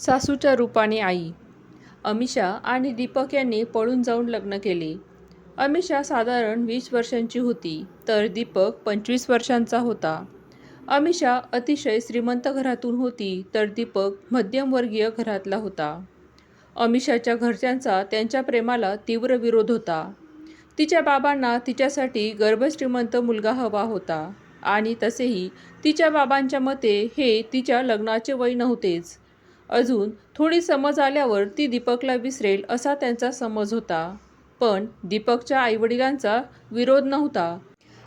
सासूच्या रूपाने आई. अमिषा आणि दीपक यांनी पळून जाऊन लग्न केले. अमिषा साधारण वीस वर्षांची होती तर दीपक पंचवीस वर्षांचा होता. अमिषा अतिशय श्रीमंत घरातून होती तर दीपक मध्यमवर्गीय घरातला होता. अमिषाच्या घरच्यांचा त्यांच्या प्रेमाला तीव्र विरोध होता. तिच्या बाबांना तिच्यासाठी गर्भश्रीमंत मुलगा हवा होता आणि तसेही तिच्या बाबांच्या मते हे तिच्या लग्नाचे वय नव्हतेच. अजून थोडी समज आल्यावर ती दीपकला विसरेल असा त्यांचा समज होता. पण दीपकच्या आईवडिलांचा विरोध नव्हता.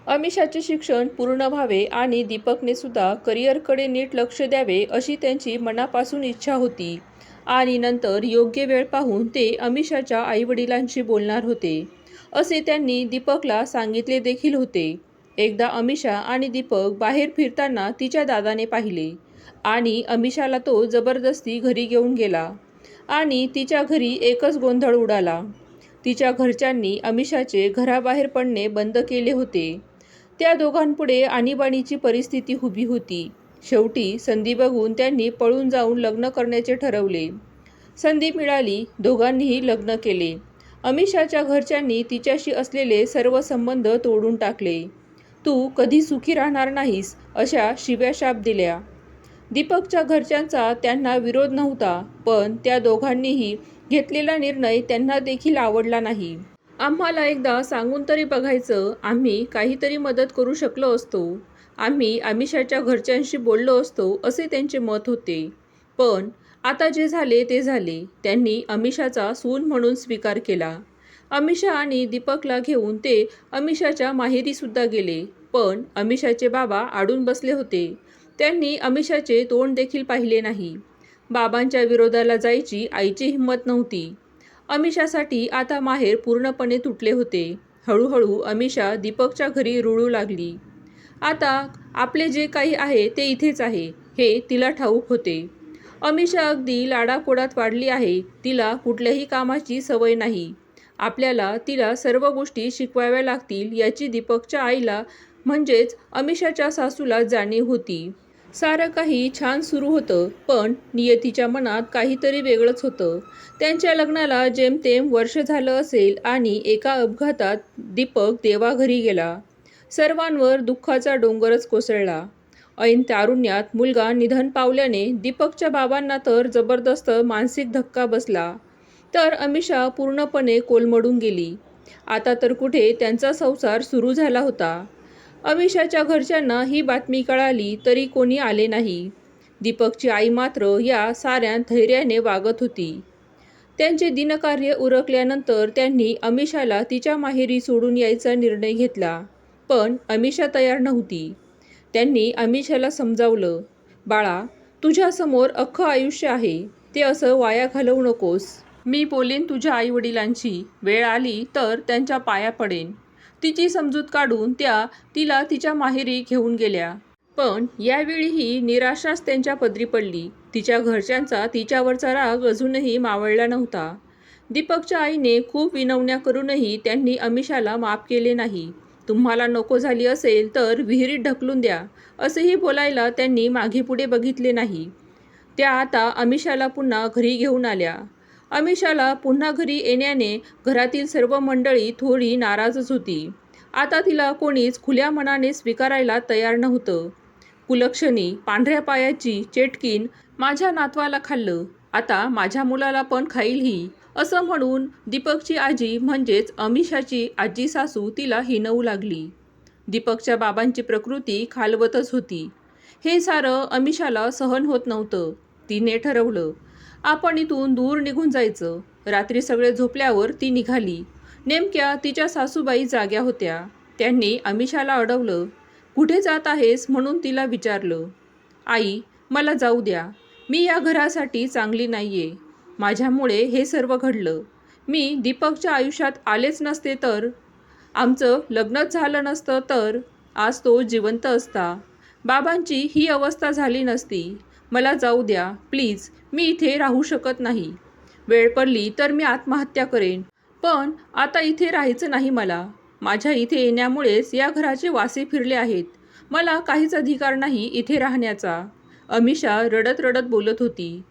अमिषाचे शिक्षण पूर्ण व्हावे आणि दीपकने सुद्धा करिअरकडे नीट लक्ष द्यावे अशी त्यांची मनापासून इच्छा होती. आणि नंतर योग्य वेळ पाहून ते अमिषाच्या आईवडिलांशी बोलणार होते. असे त्यांनी दीपकला सांगितले देखील होते. एकदा अमिषा आणि दीपक बाहेर फिरताना तिच्या दादाने पाहिले. आणि अमिषाला तो जबरदस्ती घरी घेऊन गेला. आणि तिच्या घरी एकच गोंधळ उडाला. तिच्या घरच्यांनी अमिषाचे घराबाहेर पडणे बंद केले होते. त्या दोघांपुढे आणीबाणीची परिस्थिती उभी होती. शेवटी संधी बघून त्यांनी पळून जाऊन लग्न करण्याचे ठरवले. संधी मिळाली दोघांनीही लग्न केले. अमिषाच्या घरच्यांनी तिच्याशी असलेले सर्व संबंध तोडून टाकले. तू कधी सुखी राहणार नाहीस अशा शिव्या शाप दिल्या. दीपकच्या घरच्यांचा त्यांना विरोध नव्हता पण त्या दोघांनीही घेतलेला निर्णय त्यांना देखील आवडला नाही. आम्हाला एकदा सांगून तरी बघायचं आम्ही काहीतरी मदत करू शकलो असतो. आम्ही अमिषाच्या घरच्यांशी बोललो असतो असे त्यांचे मत होते. पण आता जे झाले ते झाले त्यांनी अमिषाचा सून म्हणून स्वीकार केला. अमिषा आणि दीपकला घेऊन ते अमिषाच्या माहेरीसुद्धा गेले पण अमिषाचे बाबा आडून बसले होते. त्यांनी अमिषाचे तोंड देखील पाहिले नाही. बाबांच्या विरोधाला जायची आईची हिंमत नव्हती. अमिषासाठी आता माहेर पूर्णपणे तुटले होते. हळूहळू अमिषा दीपकच्या घरी रुळू लागली. आता आपले जे काही आहे ते इथेच आहे. हे तिला ठाऊक होते. अमिषा अगदी लाडाकोडात वाढली आहे. तिला कुठल्याही कामाची सवय नाही. आपल्याला तिला सर्व गोष्टी शिकवाव्या लागतील याची दीपकच्या आईला म्हणजेच अमिषाच्या सासूला जाणीव होती. सारं काही छान सुरू होतं पण नियतीच्या मनात काहीतरी वेगळंच होतं. त्यांच्या लग्नाला जेमतेम वर्ष झालं असेल आणि एका अपघातात दीपक देवाघरी गेला. सर्वांवर दुःखाचा डोंगरच कोसळला. ऐन तारुण्यात मुलगा निधन पावल्याने दीपकच्या बाबांना तर जबरदस्त मानसिक धक्का बसला. तर अमिषा पूर्णपणे कोलमडून गेली. आता तर कुठे त्यांचा संसार सुरू झाला होता. अमिषाच्या घरच्यांना ही बातमी कळाली तरी कोणी आले नाही. दीपकची आई मात्र या साऱ्या धैर्याने वागत होती. त्यांचे दिनकार्य उरकल्यानंतर त्यांनी अमिषाला तिच्या माहेरी सोडून यायचा निर्णय घेतला पण अमिषा तयार नव्हती. त्यांनी अमिषाला समजावलं बाळा तुझ्यासमोर अख्खं आयुष्य आहे ते असं वाया घालवू नकोस. मी बोलेन तुझ्या आईवडिलांची वेळ आली तर त्यांच्या पाया पडेन. तिची समजूत काढून त्या तिला तिच्या माहेरी घेऊन गेल्या. पण यावेळीही निराशाच त्यांच्या पदरी पडली. तिच्या घरच्यांचा तिच्यावरचा राग अजूनही मावळला नव्हता. दीपकच्या आईने खूप विनवण्या करूनही त्यांनी अमिषाला माफ केले नाही. तुम्हाला नको झाली असेल तर विहिरीत ढकलून द्या असेही बोलायला त्यांनी मागे पुढे बघितले नाही. त्या आता अमिषाला पुन्हा घरी घेऊन आल्या. अमिषाला पुन्हा घरी येण्याने घरातील सर्व मंडळी थोडी नाराजच होती. आता तिला कोणीच खुल्या मनाने स्वीकारायला तयार नव्हतं. कुलक्षणी पांढऱ्या पायाची चेटकीन माझ्या नातवाला खाल्लं. आता माझ्या मुलाला पण खाईल ही. असं म्हणून दीपकची आजी म्हणजेच अमिषाची आजी सासू तिला हिनवू लागली. दीपकच्या बाबांची प्रकृती खालवतच होती. हे सारं अमिषाला सहन होत नव्हतं. तिने ठरवलं आपण इथून दूर निघून जायचं. रात्री सगळे झोपल्यावर ती निघाली. नेमक्या तिच्या सासूबाई जाग्या होत्या. त्यांनी अमिषाला अडवलं. कुठे जात आहेस? म्हणून तिला विचारलं. आई मला जाऊ द्या. मी या घरासाठी चांगली नाही आहे माझ्यामुळे हे सर्व घडलं. मी दीपकच्या आयुष्यात आलेच नसते तर. आमचं लग्नच झालं नसतं तर. आज तो जिवंत असता. बाबांची ही अवस्था झाली नसती. मला जाऊ द्या प्लीज. मी इथे राहू शकत नाही. वेळ पडली तर मी आत्महत्या करेन. पण आता इथे राहायचं नाही मला. माझ्या इथे येण्यामुळेच या घराचे वासे फिरले आहेत. मला काहीच अधिकार नाही इथे राहण्याचा. अमिषा रडत रडत बोलत होती.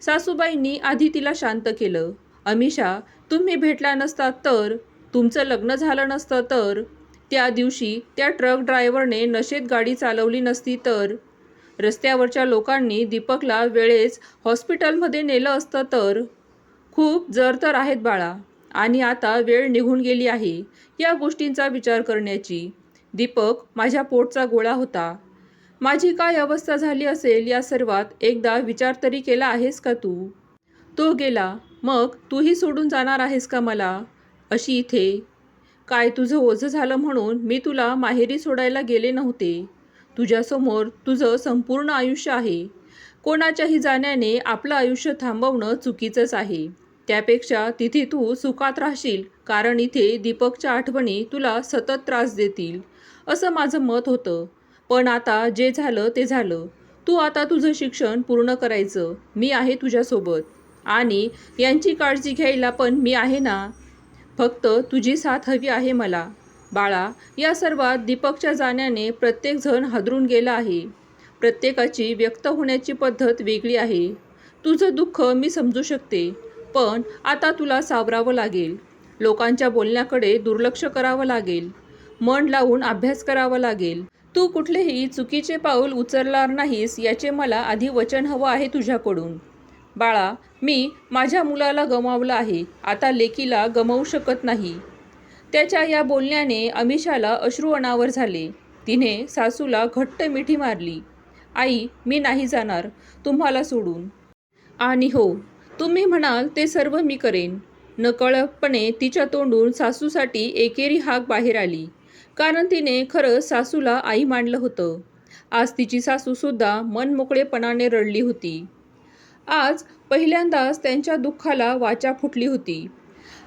सासूबाईंनी आधी तिला शांत केलं. अमिषा तुम्ही भेटला नसता तर? तुमचं लग्न झालं नसतं तर? त्या दिवशी त्या ट्रक ड्रायव्हरने नशेत गाडी चालवली नसती तर? रस्त्यावरच्या लोकांनी दीपकला वेळेस हॉस्पिटलमध्ये नेलं असतं तर? खूप जर तर आहेत बाळा. आणि आता वेळ निघून गेली आहे या गोष्टींचा विचार करण्याची. दीपक माझ्या पोटचा गोळा होता. माझी काय अवस्था झाली असेल या सर्वात एकदा विचार तरी केला आहेस का तू? तो गेला. मग तूही सोडून जाणार आहेस का मला? अशी इथे. काय तुझं ओझं झालं म्हणून मी तुला माहेरी सोडायला गेले नव्हते. तुझ्यासमोर तुझं संपूर्ण आयुष्य आहे. कोणाच्याही जाण्याने आपलं आयुष्य थांबवणं चुकीचंच आहे. त्यापेक्षा तिथे तू सुखात राहशील कारण इथे दीपकच्या आठवणी तुला सतत त्रास देतील. असं माझं मत होतं. पण आता जे झालं ते झालं. तू आता तुझं शिक्षण पूर्ण करायचं. मी आहे तुझ्यासोबत. आणि यांची काळजी घ्यायला पण मी आहे ना? फक्त तुझी साथ हवी आहे मला. बाळा या सर्वात दीपकच्या जाण्याने प्रत्येकजण हादरून गेला आहे. प्रत्येकाची व्यक्त होण्याची पद्धत वेगळी आहे. तुझं दुःख मी समजू शकते पण आता तुला सावरावं लागेल. लोकांच्या बोलण्याकडे दुर्लक्ष करावं लागेल. मन लावून अभ्यास करावा लागेल. तू कुठलेही चुकीचे पाऊल उचलणार नाहीस याचे मला आधी वचन हवं आहे तुझ्याकडून. बाळा मी माझ्या मुलाला गमावलं आहे. आता लेकीला गमावू शकत नाही. त्याच्या या बोलण्याने अमिषाला अश्रू अनावर झाले. तिने सासूला घट्ट मिठी मारली. आई मी नाही जाणार. तुम्हाला सोडून. आणि हो तुम्ही म्हणाल ते सर्व मी करेन. नकळपणे तिच्या तोंडून सासूसाठी एकेरी हाक बाहेर आली. कारण तिने खरंच सासूला आई मानलं होतं. आज तिची सासूसुद्धा मनमोकळेपणाने रडली होती. आज पहिल्यांदाच त्यांच्या दुःखाला वाचा फुटली होती.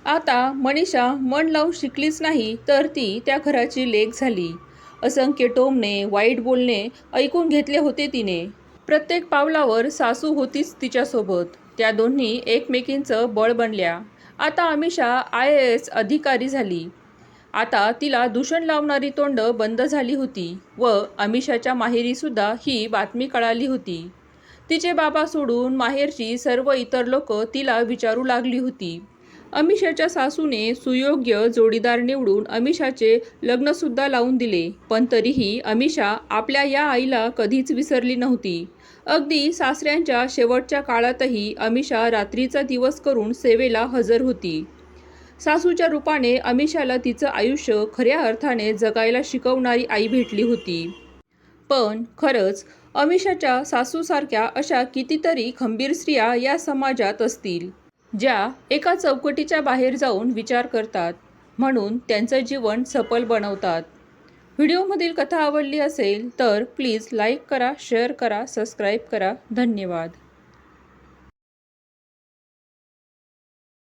आता मनीषा मन लावून शिकलीच नाही तर ती त्या घराची लेक झाली. असंख्य टोमणे वाईट बोलणे ऐकून घेतले होते तिने. प्रत्येक पावलावर सासू होतीच तिच्यासोबत. त्या दोन्ही एकमेकींचं बळ बनल्या. आता अमिषा आय ए एस अधिकारी झाली. आता तिला दूषण लावणारी तोंड बंद झाली होती व अमिषाच्या माहेरीसुद्धा ही बातमी कळाली होती. तिचे बाबा सोडून माहेरची सर्व इतर लोक तिला विचारू लागली होती. अमिषाच्या सासूने सुयोग्य जोडीदार निवडून अमिषाचे लग्नसुद्धा लावून दिले. पण तरीही अमिषा आपल्या या आईला कधीच विसरली नव्हती. अगदी सासऱ्यांच्या शेवटच्या काळातही अमिषा रात्रीचा दिवस करून सेवेला हजर होती. सासूच्या रूपाने अमिषाला तिचं आयुष्य खऱ्या अर्थाने जगायला शिकवणारी आई भेटली होती. पण खरंच अमिषाच्या सासूसारख्या अशा कितीतरी खंबीर स्त्रिया या समाजात असतील. ज्या एका चौकटीच्या बाहेर जाऊन विचार करतात म्हणून त्यांचं जीवन सफल बनवतात. व्हिडिओमधील कथा आवडली असेल तर प्लीज लाईक करा शेअर करा सबस्क्राईब करा. धन्यवाद.